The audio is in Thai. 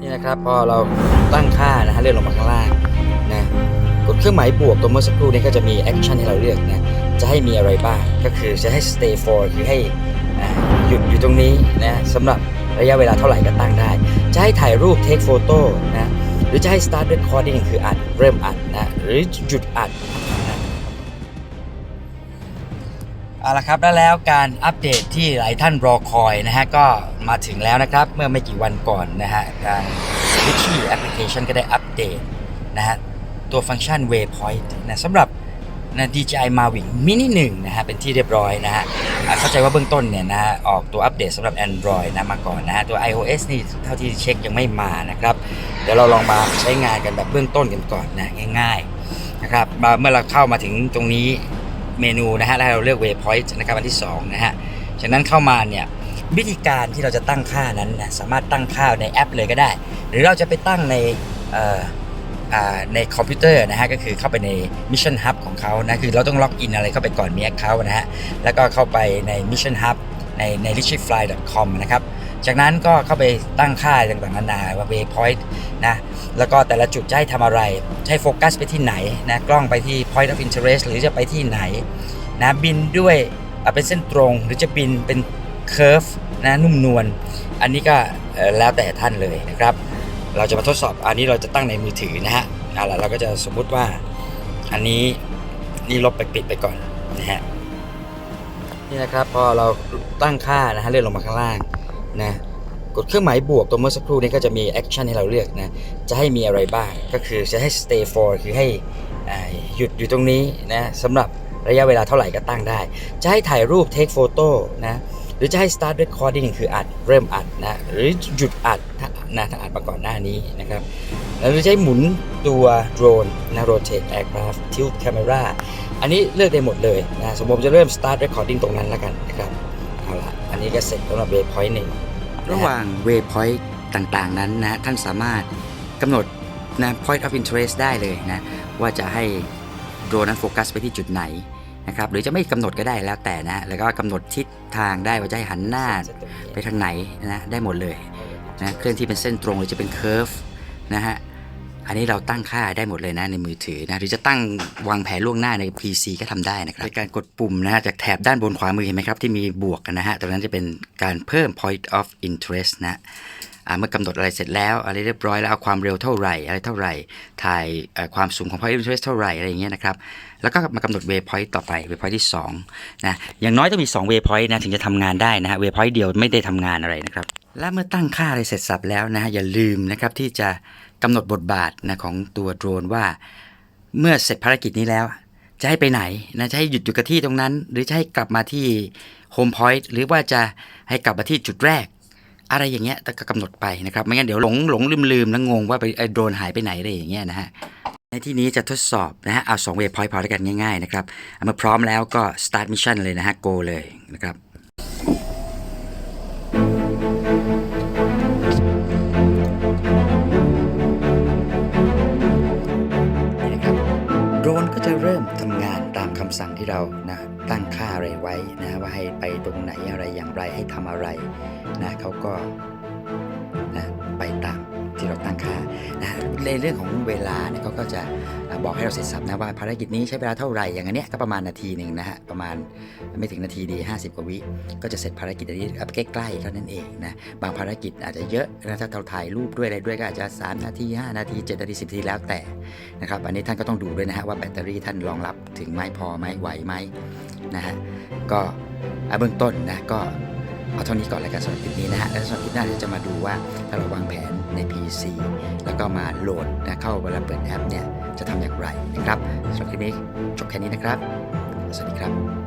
นี่นะครับพอเราตั้งค่านะฮะเลื่อนลงมาข้างล่างนะกดเครื่องหมายบวกตรงเมื่อสักครู่นี้ก็จะมีแอคชั่นให้เราเลือกนะจะให้มีอะไรบ้างก็คือจะให้ stay for คือให้หยุดอยู่ตรงนี้นะสำหรับระยะเวลาเท่าไหร่ก็ตั้งได้ จะให้ถ่ายรูป take photo นะหรือจะให้ start recording คืออัดเริ่มอัดนะหรือหยุดอัด เอาละครับแล้วแล้วการอัปเดตที่หลายท่านรอคอยนะฮะก็มาถึงแล้วนะครับเมื่อไม่กี่วันก่อนนะฮะทาง w i c h y Application ก็ได้อัปเดตนะฮะตัวฟังก์ชัน Waypoint นะสำหรับนะ DJI Mavic Mini 1นะฮะเป็นที่เรียบร้อยนะฮะเข้าใจว่าเบื้องต้นเนี่ยนะฮะออกตัวอัปเดตสำหรับ Android นะมาก่อนนะฮะตัว iOS นี่เท่าที่เช็คยังไม่มานะครับ เดี๋ยวเราลองมาใช้งานกันแบบเบื้องต้นกันก่อนนะง่ายๆนะครับเมื่อเราเข้ามาถึงตรงนี้ เมนูนะฮะแล้วเราเลือก waypoint นะครับอันที่ 2 นะฮะจากนั้นเข้ามาเนี่ยวิธีการที่เราจะตั้งค่านั้นนะสามารถตั้งค่าในแอปเลยก็ได้ หรือเราจะไปตั้งในในคอมพิวเตอร์นะฮะก็คือเข้าไปใน Mission Hub ของเขานะคือเราต้องล็อกอินอะไรเข้าไปก่อนมี Account นะฮะแล้วก็เข้าไปใน Mission Hub ในใน richfly.com นะครับ จากนั้นก็เข้าไปตั้งค่าต่างๆนานาว่า waypoint นะแล้วก็แต่ละจุดจะให้ทำอะไรจะให้โฟกัสไปที่ไหนนะกล้องไปที่ point of interest หรือจะไปที่ไหนนะบินด้วยอะเป็นเส้นตรง หรือจะบินเป็น curve นะนุ่มนวลอันนี้ก็แล้วแต่ท่านเลยนะครับ เราจะมาทดสอบอันนี้เราจะตั้งในมือถือนะฮะเอาละเราก็จะสมมุติว่าอันนี้นี่ลบไปปิดไปก่อนนะฮะนี่นะครับพอเราตั้งค่านะฮะเลื่อนลงมาข้างล่าง นะกดเครื่องหมายบวกตรงเมื่อสักครู่นี้ก็จะมีแอคชั่นให้เราเลือกนะจะให้มีอะไรบ้างก็คือจะให้ stay for คือให้หยุดอยู่ตรงนี้นะสำหรับระยะเวลาเท่าไหร่ก็ตั้งได้ จะให้ถ่ายรูป take photo นะหรือจะให้ start recording คืออัดเริ่มอัดนะหรือหยุดอัดถ้านะถ้าอัดมาก่อนหน้านี้นะครับแล้วเราจะให้หมุนตัวโดรนนะ rotate aircraft tilt camera อันนี้เลือกได้หมดเลยนะสมมติจะเริ่ม start recording ตรงนั้นแล้วกันนะครับ อาละอันนี้ก็เสร็จสำหรับ waypoint หนึ่งระหว่าง waypoint ต่างๆนั้นนะท่านสามารถกำหนดนะ point of interest ได้เลยนะว่าจะให้โดรนนั้นโฟกัสไปที่จุดไหนนะครับหรือจะไม่กำหนดก็ได้แล้วแต่นะแล้วก็กำหนดทิศทางได้ว่าจะให้หันหน้าไปทางไหนนะได้หมดเลยนะเคลื่อนที่เป็นเส้นตรงหรือจะเป็น curve นะฮะ อันนี้เราตั้งค่าได้หมดเลยนะในมือถือนะหรือจะตั้งวางแผนล่วงหน้าใน PC ก็ทำได้นะครับในการกดปุ่มนะฮะจากแถบด้านบนขวามือเห็นไหมครับที่มีบวกกันนะฮะตรงนั้นจะเป็นการเพิ่ม point of interest นะเมื่อกำหนดอะไรเสร็จแล้วอะไรเรียบร้อยแล้วเอาความเร็วเท่าไหร่อะไรเท่าไหร่ถ่ายความสูงของ point of interest เท่าไหร่อะไรอย่างเงี้ยนะครับแล้วก็มากำหนด waypoint ต่อไป waypoint ที่2นะอย่างน้อยต้องมี 2 waypoint นะถึงจะทำงานได้นะฮะ waypoint เดียวไม่ได้ทำงานอะไรนะครับ และเมื่อตั้งค่าอะไรเสร็จสับแล้วนะฮะอย่าลืมนะครับที่จะกำหนดบทบาทนะของตัวโดรนว่า เมื่อเสร็จภารกิจนี้แล้ว จะให้ไปไหนนะจะให้หยุดอยู่กับที่ตรงนั้น หรือจะให้กลับมาที่โฮมพอยต์หรือว่าจะให้กลับมาที่จุดแรก อะไรอย่างเงี้ยต้องกำหนดไปนะครับ ไม่งั้นเดี๋ยวหลงหลงลืมลืมแล้วงงว่าไปไอโดรนหายไปไหนอะไรอย่างเงี้ยนะฮะในที่นี้จะทดสอบนะฮะเอาสองเวพอยต์พอแล้วกันง่ายๆนะครับเอามาพร้อมแล้วก็ start mission เลยนะฮะ go เลยนะครับานตามคำสั่งที่เรานะตั้งค่าอะไรไว้นะว่าให้ไปตรงไหนอะไรอย่างไรให้ทำอะไรนะเขาก็นะไปตาม ที่เราตั้งค่านะในเรื่องของเวลาเนี่ยเขาก็จะบอกให้เราเสร็จสับนะว่าภารกิจนี้ใช้เวลาเท่าไหร่อย่างเนี้ยก็ประมาณนาทีหนึ่งนะฮะประมาณไม่ถึงนาทีดี 50 กว่าวิก็จะเสร็จภารกิจอันนี้ใกล้ๆเท่านั้นเองนะบางภารกิจอาจจะเยอะนะถ้าเราถ่ายรูปด้วยอะไรด้วยก็อาจจะ 3 นาที 5 นาที 7 นาที 10 นาทีแล้วแต่นะครับอันนี้ท่านก็ต้องดูด้วยนะฮะว่าแบตเตอรี่ท่านรองรับถึงไหมพอไหมไหวไหมนะฮะก็เบื้องต้นนะก็ เอาเท่านี้ก่อนแล้วกันสำหรับคลิปนี้นะฮะ แล้วสำหรับคลิปหน้าเราจะมาดูว่าถ้าเราวางแผนใน PC แล้วก็มาโหลดนะเข้าเวลาเปิดแอปเนี่ยจะทำอย่างไรนะครับสำหรับคลิปนี้จบแค่นี้นะครับ สวัสดีครับ